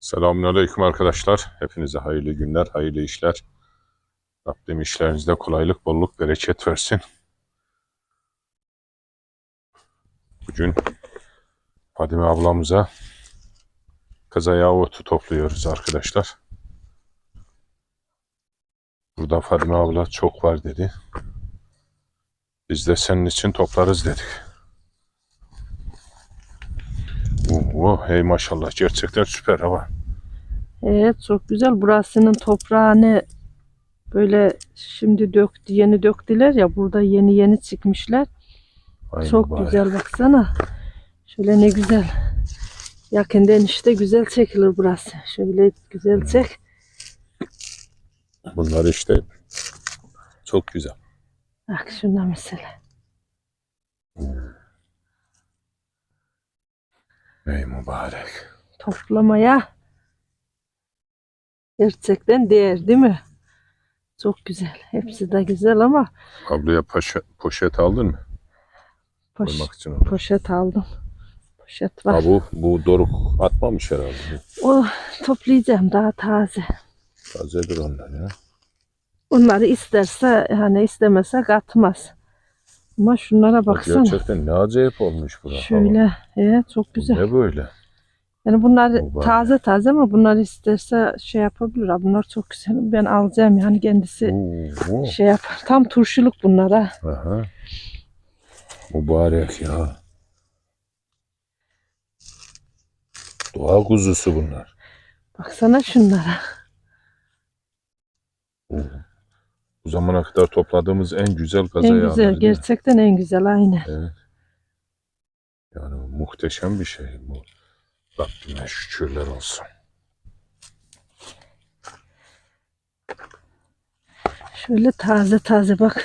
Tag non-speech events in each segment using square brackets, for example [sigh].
Selamünaleyküm arkadaşlar. Hepinize hayırlı günler, hayırlı işler. Rabbim işlerinizde kolaylık, bolluk, bereket versin. Bugün Fadime ablamıza kızaya otu topluyoruz arkadaşlar. Burada Fadime abla çok var dedi. Biz de senin için toplarız dedik. Oo, hey maşallah gerçekten süper hava. Evet çok güzel. Burasının toprağını böyle şimdi döktü, yeni döktüler ya burada yeni yeni çıkmışlar. Ay çok mübarek. güzel baksana. Şöyle ne güzel. Yakından işte güzel çekilir burası. Şöyle güzel çek. Bunlar işte çok güzel. Bak şuna mesela. Ey mübarek. Toplamaya gerçekten değer değil mi? Çok güzel. Hepsi de güzel ama Ablaya poşet, poşet aldın mı? poş, Koymak için onu. poşet aldım. Poşet var. Ha bu, bu doruk atmamış herhalde. O toplayacağım daha taze. Tazedir onlar ya. Onları isterse hani istemese katmaz. Ama şunlara Bak baksana. gerçekten ne acayip olmuş bura. Şöyle. Evet çok güzel. Ne böyle? Yani bunlar Mübarek. taze taze ama bunları isterse şey yapabilir. Bunlar çok güzel. Ben alacağım yani kendisi Oo, şey yapar. Tam turşuluk bunlar ha. Aha. Mübarek ya. Doğa kuzusu bunlar. Baksana şunlara. Oo. Bu zamana kadar topladığımız en güzel gaza en güzel. Gerçekten en güzel aynı. Evet. Yani muhteşem bir şey bu. Rabbime şükürler olsun. Şöyle taze taze bak.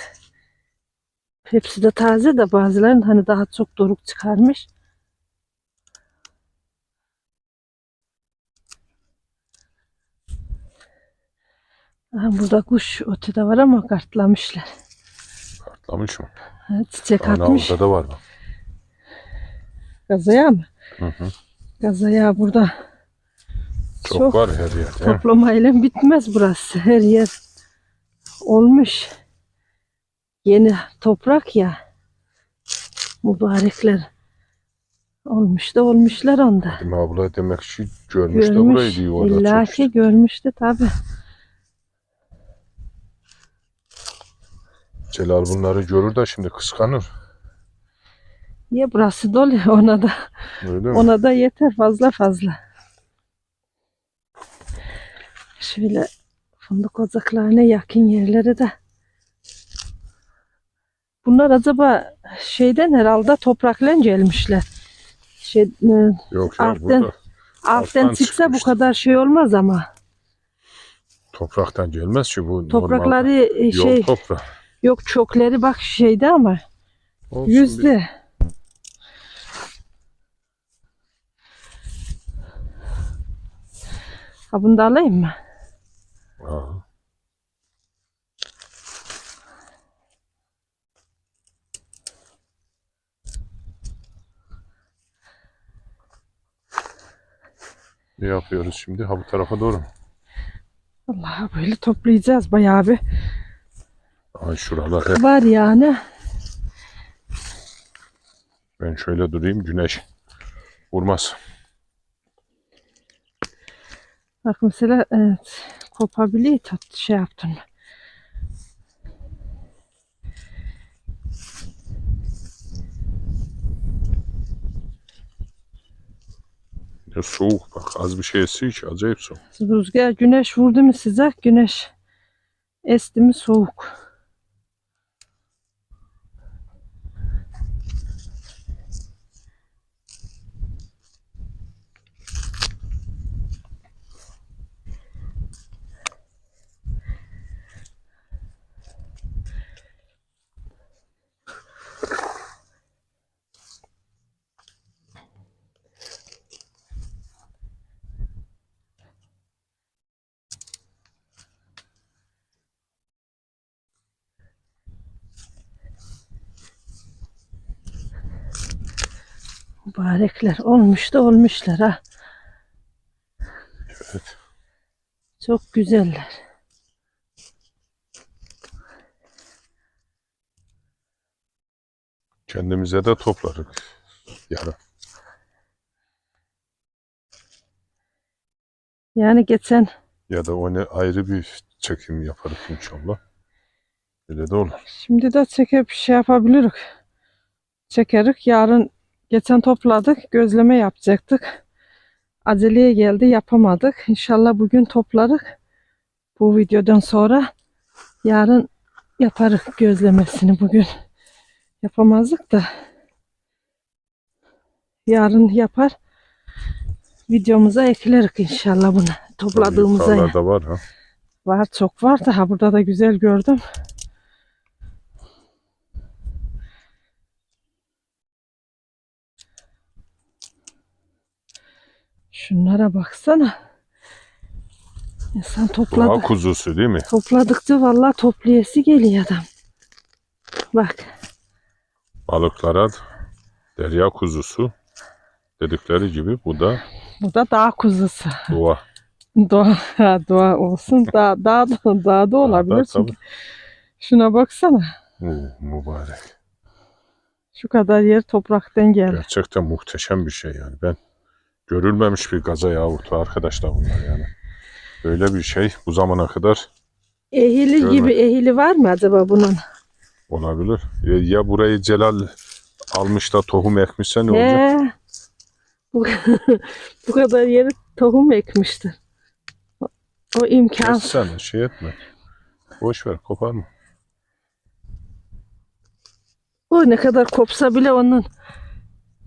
Hepsi de taze de bazıların hani daha çok doruk çıkarmış. Aha, burada kuş ötü de var ama kartlamışlar. Kartlamış mı? Ha, çiçek Ana atmış. orada da var bak. Gazaya mı? Hı hı. Gazaya burada. Çok, Çok var her he? Toplamayla bitmez burası. Her yer olmuş. Yeni toprak ya. Mübarekler. Olmuş da olmuşlar onda. Değil mi abla demek ki görmüş de Görmüş. burayı diyor orada İlla ki görmüştü tabi. Celal bunları görür de şimdi kıskanır. Ya burası dolu [laughs] ona da Öyle mi? ona da yeter fazla fazla. Şöyle fındık ocaklarına yakın yerlere de. Bunlar acaba şeyden herhalde toprakla gelmişler. Şey, e, Yok ya alttan- burada alttan Alttan çıksa bu kadar şey olmaz ama. topraktan gelmez ki bu normal Toprakları e, yol şey toprağı. yok çokları bak şeyde ama Olsun bir- Ha bunu da alayım mı? Ha. Ne yapıyoruz şimdi? Ha bu tarafa doğru mu? Allah böyle toplayacağız bayağı bir. Ay şuralar hep. Var yani. Ben şöyle durayım güneş vurmaz. Bak mesela evet, kopabiliyor tat şey yaptın? Ya soğuk bak az bir şey esiyor ki acayip soğuk. Rüzgar güneş vurdu mu sıcak güneş esti mi soğuk. Mübarekler olmuş da olmuşlar ha. Evet. Çok güzeller. Kendimize de toplarız. Yarın. Yani geçen Ya da onu ayrı bir çekim yaparız inşallah. Öyle de olur. şimdi de çekip şey yapabiliriz. Çekerik. Yarın geçen topladık. Gözleme yapacaktık. Aceleye geldi yapamadık. İnşallah bugün toplarık. Bu videodan sonra yarın yaparız gözlemesini bugün. Yapamazdık da yarın yapar. Videomuza eklerik inşallah bunu. Topladığımıza. Yukarılarda var ha. Var çok var da ha burada da güzel gördüm. Şunlara baksana. İnsan Doğa topladı. kuzusu değil mi? Topladıkça vallahi toplayası geliyor adam. Bak. Balıklara derya kuzusu dedikleri gibi bu da Bu da dağ kuzusu. doğa. Doğa, doğa olsun. Dağ, dağ, da- dağ da olabilir. Dağda çünkü. Şuna baksana. Oo, mübarek. Şu kadar yer topraktan geldi. Gerçekten muhteşem bir şey yani. Ben görülmemiş bir gaza yahutu arkadaşlar bunlar yani. Böyle bir şey bu zamana kadar Ehili Görme. gibi ehili var mı acaba bunun? olabilir. Ya, ya burayı Celal almış da tohum ekmişse ne olacak? He. Bu, [laughs] bu kadar yeri tohum ekmiştir. O, o imkansız. Kessene şey etme. Boş ver koparma. O ne kadar kopsa bile onun.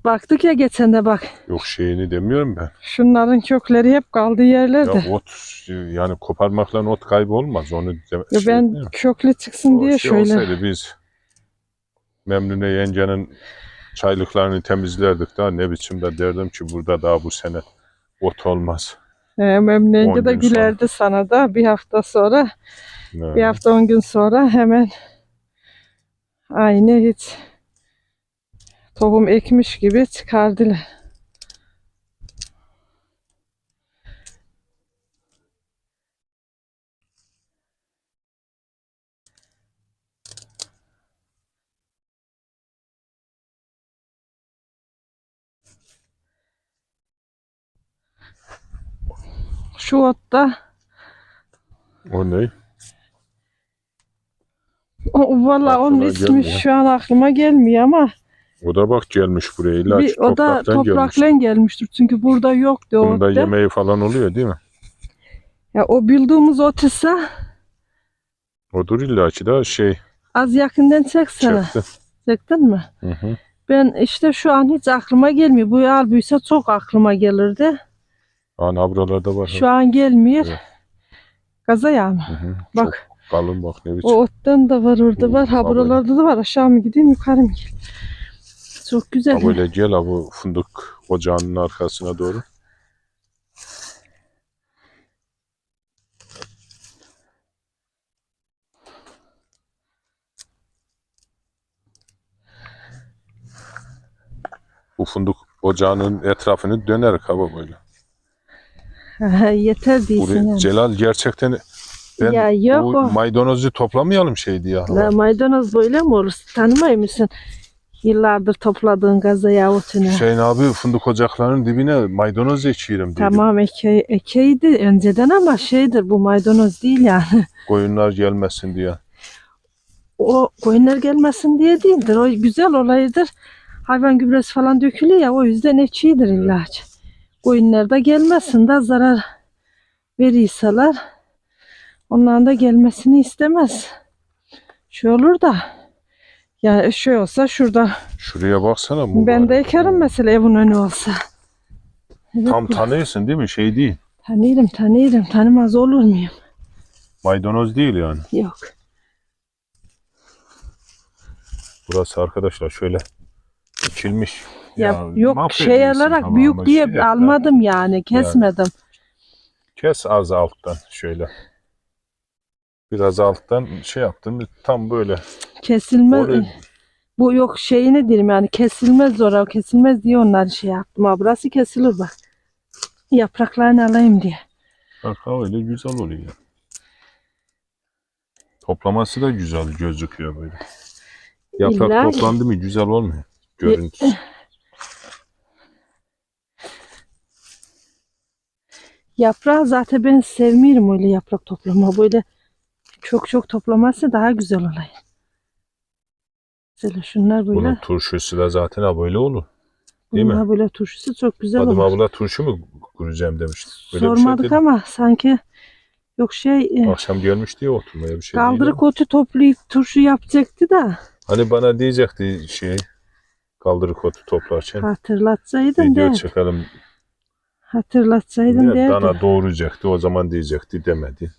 Baktık ya geçen de bak. Yok şeyini demiyorum ben. Şunların kökleri hep kaldığı yerlerde. Ya ot yani koparmakla ot kaybı olmaz. Onu de, Ya şey ben etmiyorum. köklü çıksın O diye şey şöyle. olsaydı biz Memnune yengenin çaylıklarını temizlerdik daha ne biçim de derdim ki burada daha bu sene ot olmaz. He, Memnun yenge de gün sonra. gülerdi sana da bir hafta sonra. Ne? Bir hafta on gün sonra hemen aynı hiç tohum ekmiş gibi çıkardılar. Şu otta O ne? o, valla onun ismi şu an aklıma gelmiyor ama O da bak gelmiş buraya illa bir, o da topraktan gelmiş. toprakla gelmiştir. Çünkü burada yoktu o Bunda otta. yemeği falan oluyor değil mi? Ya o bildiğimiz ot ise Odur illa ki da şey az yakından çeksene. çöktü. Çektin mi? Hı hı. Ben işte şu an hiç aklıma gelmiyor. Bu yağ büyüse çok aklıma gelirdi. Ana buralarda var. Şu an gelmiyor. Evet. Gaza yağ mı? Hı hı. Bak Çok kalın bak ne biçim. o ottan da var orada var. Ha buralarda da var. Aşağı mı gideyim yukarı mı gideyim? Çok güzel. Böyle gel bu fındık ocağının arkasına doğru. Bu fındık ocağının etrafını dönerek hava böyle. Yeter değilsin Buraya, yani. Celal gerçekten ben Ya yok bu o. maydanozu toplamayalım şeydi ya. La maydanoz böyle mi olur? Tanımıyor musun? Yıllardır topladığın gaza yağı otunu. Hüseyin abi fındık ocaklarının dibine maydanoz ekiyorum dedi. Tamam eke, ekeydi önceden ama şeydir bu maydanoz değil yani. [laughs] Koyunlar gelmesin diye. O koyunlar gelmesin diye değildir. O güzel olayıdır. Hayvan gübresi falan dökülüyor ya o yüzden ekşidir ilaç. Koyunlar da gelmesin de zarar verirseler onların da gelmesini istemez. Şey olur da yani şey olsa şurada Şuraya baksana. ben mübarek. de ekerim mesela evin önü olsa. Evet, Tam tanıyorsun değil mi? Şey değil. tanırım tanırım tanımaz olur muyum? Maydanoz değil yani. Yok. Burası arkadaşlar şöyle dikilmiş. Ya, yok mahvediyorsun şey alarak büyük diye Şey almadım yani kesmedim. Kes az alttan şöyle. Biraz alttan şey yaptım. Tam böyle. Kesilmez. Oraya- Bu yok şeyini diyorum yani kesilmez zor. o Kesilmez diye onlar şey yaptım. Ha, burası kesilir bak. Yapraklarını alayım diye. Bak öyle güzel oluyor. Toplaması da güzel gözüküyor böyle. Yaprak İlla- toplandı mı güzel olmuyor. Görüntüsü. Yaprağı zaten ben sevmiyorum öyle yaprak toplama. Böyle çok çok toplaması daha güzel olay. Mesela şunlar böyle. Bunun turşusu da zaten böyle olur. değil mi? bunlar böyle turşusu çok güzel Adım olur. abla turşu mu kuracağım demişti. Böyle bir şey Sormadık dedi. ama sanki yok şey e, Akşam gelmişti ya oturmaya bir şey kaldırık otu toplayıp turşu yapacaktı da Hani bana diyecekti şey kaldırık otu toplarken hatırlatsaydın video de çekelim hatırlatsaydın derdi. dana doğuracaktı o zaman diyecekti demedi.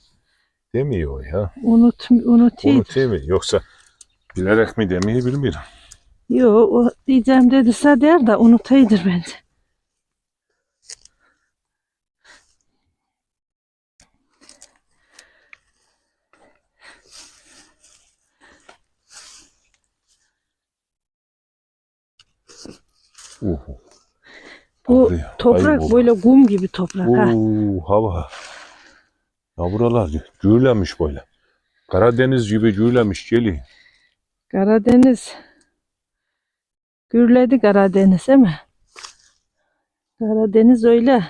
Demiyor ya. Unut, unutayım. Unutayım? Yoksa bilerek mi demeyi bilmiyorum. Yok o diyeceğim dediyse der de unutaydır bence. Uhu. Bu Buraya, toprak böyle kum gibi toprak ha. Oo, hava. Ya buralar gürlenmiş böyle. Karadeniz gibi gürlenmiş geli. Karadeniz. Gürledi Karadeniz değil mi? Karadeniz öyle.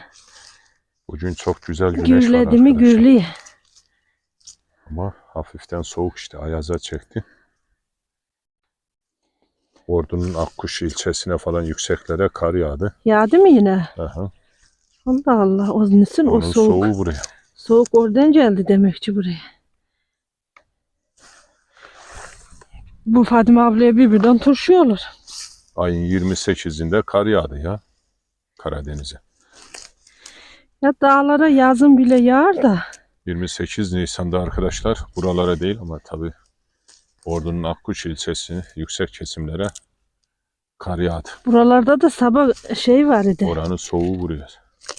Bugün çok güzel güneş var Gürledi mi arkadaşlar. gürlüyor. Ama hafiften soğuk işte ayaza çekti. Ordu'nun Akkuş ilçesine falan yükseklere kar yağdı. Yağdı mı yine? Aha. Allah Allah. O nesin o Onun soğuk. soğuğu buraya. Soğuk oradan geldi demek ki buraya. Bu Fadime ablaya birbirinden turşuyorlar. Ayın 28'inde kar yağdı ya Karadeniz'e. Ya dağlara yazın bile yağar da 28 Nisan'da arkadaşlar buralara değil ama tabi Ordu'nun Akkuş ilçesi yüksek kesimlere kar yağdı. buralarda da sabah şey var idi. Oranın soğuğu vuruyor.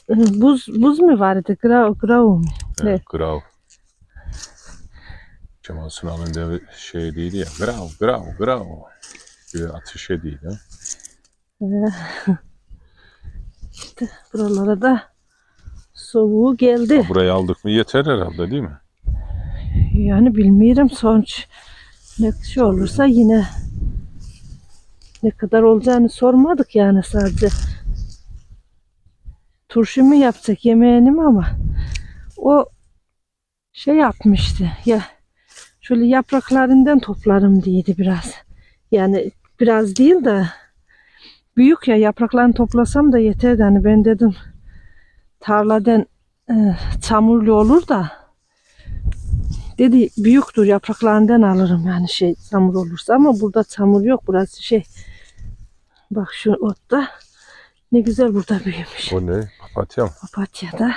Buz buz mu var idi? Grav, grav mu? Evet, Grav. Kemal Sunal'ın devi şey değildi ya. Grav, grav, grav. Bir atış değil ya. İşte [laughs] buralara da soğuğu geldi. Burayı aldık mı yeter herhalde değil mi? Yani bilmiyorum sonuç ne şey olursa yine ne kadar olacağını sormadık yani sadece. Turşu mu yapacak yemeğini mi ama o şey yapmıştı ya şöyle yapraklarından toplarım diydi biraz. Yani biraz değil de büyük ya yapraklarını toplasam da yeter hani ben dedim tarladan e, çamurlu olur da Dedi büyüktür yapraklarından alırım yani şey çamur olursa ama burada çamur yok burası şey. Bak şu otta ne güzel burada büyümüş. O ne? Papatya mı? Papatya'da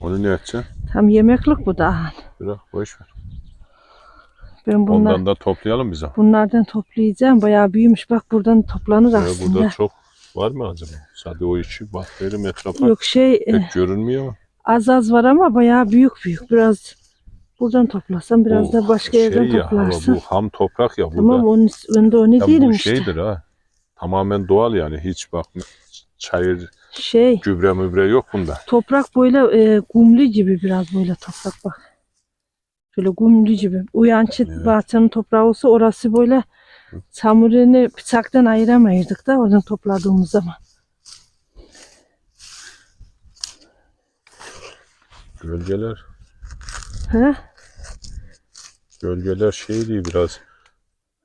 Onu ne edeceksin? tam yemeklik bu da. Bırak boş ver. Ben bunlar, Ondan da toplayalım bize. bunlardan toplayacağım. Bayağı büyümüş. Bak buradan toplanır Ya aslında. burada çok var mı acaba? Sadece o içi bak verim etrafa Yok şey pek görünmüyor ama. az az var ama bayağı büyük büyük. Biraz buradan toplasam biraz Bu da başka şey yerden ya, toplarsın. Bu ham toprak ya burada. Tamam onun, önde onu Ya değilim bu işte. şeydir ha. Tamamen doğal yani. Hiç bak çayır, Şey gübre mübre yok bunda. Toprak böyle e, kumlu gibi biraz böyle toprak bak. Şöyle kumlu gibi. Uyançı Evet. bahçenin toprağı olsa orası böyle çamurunu bıçaktan ayıramayırdık da oradan topladığımız zaman. Gölgeler, He? gölgeler şey değil biraz.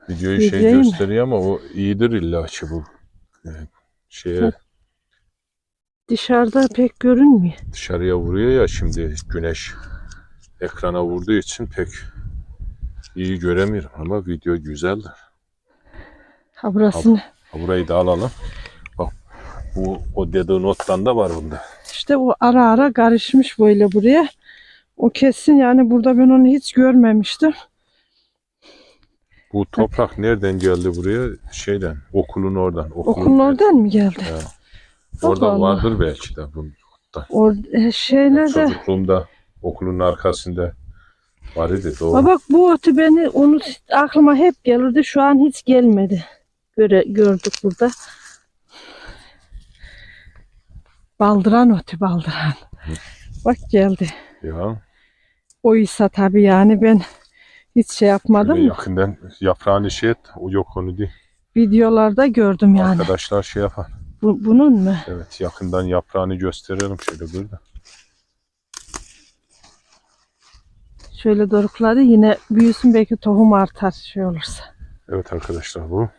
Videoyu şey Videoyu mu? gösteriyor ama o iyidir illa ki bu. Ee, şeye. Dışarıda pek görünmüyor. dışarıya vuruyor ya şimdi güneş ekrana vurduğu için pek iyi göremiyorum ama video güzeldir. Ha burasını. Ha, burayı da alalım. Bak bu o dediğin ottan da var bunda. İşte o ara ara karışmış böyle buraya. O kesin yani burada ben onu hiç görmemiştim. Bu toprak nereden geldi buraya? Şeyden, okulun oradan. Okulun oradan mı geldi? Orada Allah Allah. vardır belki de. Bu Or e, şeyler de. çocukluğumda okulun arkasında var idi. Doğru. Ama bak bu otu beni onu aklıma hep gelirdi. Şu an hiç gelmedi. Göre, gördük burada. Baldıran otu baldıran. Bak geldi. Ya Oysa tabii yani ben hiç şey yapmadım. böyle yakından yaprağını şey et. O yok onu değil. Videolarda gördüm yani. Arkadaşlar şey yapar. Bu, bunun mu? Evet yakından yaprağını gösterelim şöyle burada. Şöyle dorukları yine büyüsün belki tohum artar şey olursa. Evet arkadaşlar bu.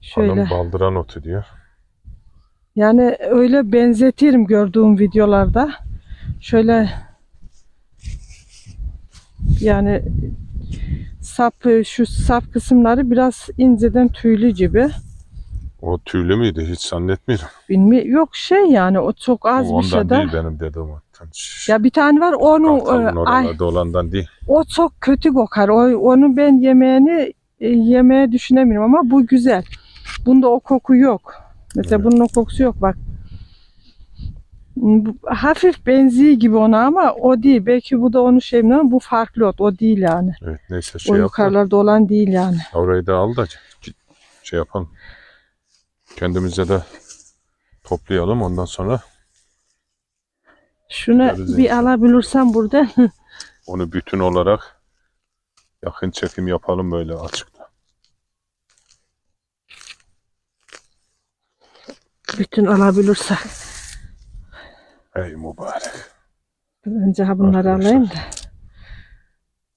Şöyle. Hanım baldıran otu diyor. Yani öyle benzetirim gördüğüm videolarda. Şöyle yani sap şu sap kısımları biraz inceden tüylü gibi. O tüylü müydü? Hiç zannetmiyorum. Bilmi yok şey yani o çok az o bir şey değil de. benim ottan. Şş, Ya bir tane var onu e, ay, olandan değil. o çok kötü kokar. O onu ben yemeğini e, yemeye düşünemiyorum ama bu güzel. Bunda o koku yok. Mesela Evet. bunun o kokusu yok bak. Hafif benziyor gibi ona ama o değil. Belki bu da onun şey mi ama bu farklı ot. O değil yani. Evet neyse o şey yap. da, yukarılarda olan değil yani. Orayı da al da şey yapalım. Kendimize de toplayalım ondan sonra Şunu bir inşallah. alabilirsem burada. [laughs] onu bütün olarak yakın çekim yapalım böyle açıkta. Bütün alabilirsek. Ey mübarek. Önce ha bunları Arkadaşlar. alayım da.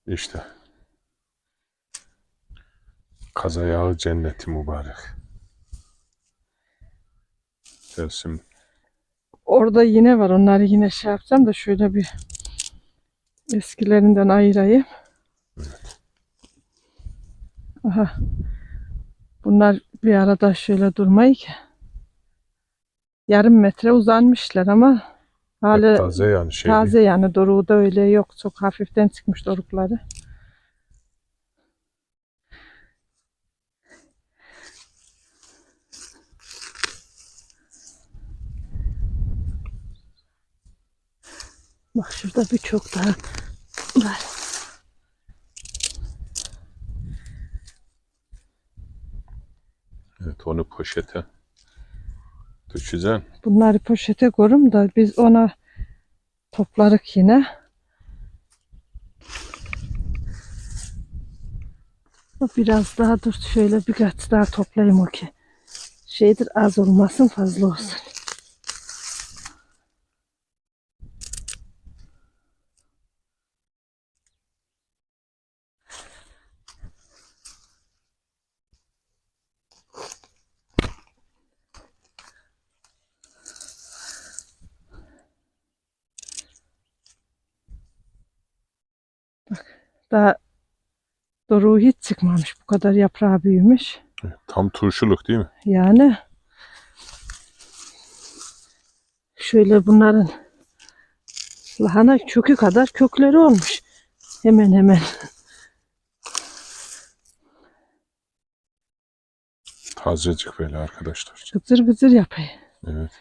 İşte. Kazayağı cenneti mübarek. Gelsin. Orada yine var. Onları yine şey yapacağım da şöyle bir eskilerinden ayırayım. Aha. Bunlar bir arada şöyle durmayı ki. Yarım metre uzanmışlar ama hala Taze yani şey değil. taze yani doruğu öyle yok. Çok hafiften çıkmış dorukları. Bak şurada birçok daha var. Evet onu poşete düşeceksin. Bunları poşete koyrum da biz ona toplarık yine. Biraz daha dur şöyle birkaç daha toplayayım o ki. Şeydir az olmasın fazla olsun. Daha doruğu hiç çıkmamış. Bu kadar yaprağı büyümüş. Tam turşuluk değil mi? Yani şöyle bunların lahana kökü kadar kökleri olmuş. Hemen hemen. Tazecik böyle arkadaşlar. Gıcır gıcır yapıyor. Evet.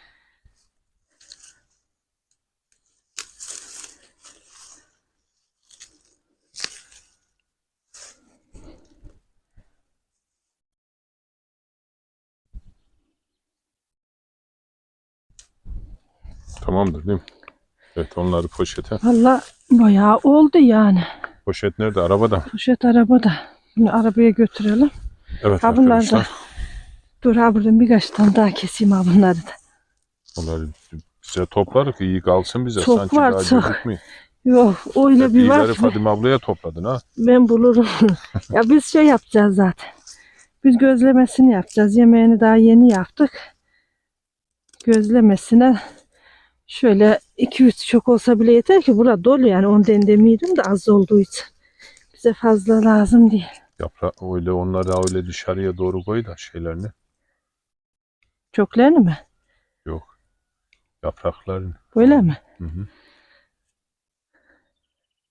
Tamamdır değil mi? Evet onları poşete. Valla bayağı oldu yani. Poşet nerede? Arabada. Poşet arabada. Bunu arabaya götürelim. Evet Ha, bunlar da. Dur ha buradan birkaç tane daha keseyim ha bunları da. Onları bize toplarız iyi kalsın bize. Çok Sanki var, daha çok. Yok öyle Hep bir var ki Fadime ablaya topladın ha. ben bulurum. [laughs] ya biz şey yapacağız zaten. Biz gözlemesini yapacağız. Yemeğini daha yeni yaptık. Gözlemesine şöyle 2-3 çok olsa bile yeter ki burada dolu yani ondan demiyordum da az olduğu için. Bize fazla lazım değil. Yaprak öyle onları öyle dışarıya doğru koy da şeylerini. Çoklarını mı? Yok. Yapraklarını. Böyle mi? Hı hı.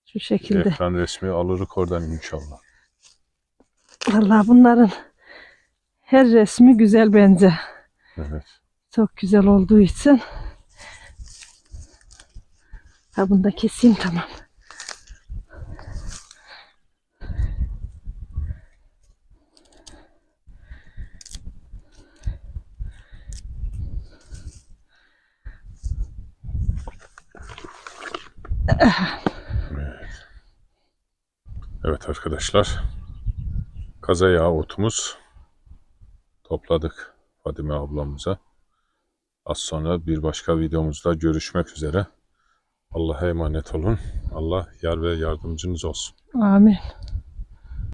Şu şekilde. Ekran resmi alırız oradan inşallah. Vallahi bunların her resmi güzel bence. Evet. Çok güzel olduğu için. Ha bunu da keseyim tamam. Evet arkadaşlar. Kaza yağı otumuz topladık Fadime ablamıza. Az sonra bir başka videomuzda görüşmek üzere. Allah'a emanet olun. Allah yar ve yardımcınız olsun. Amin.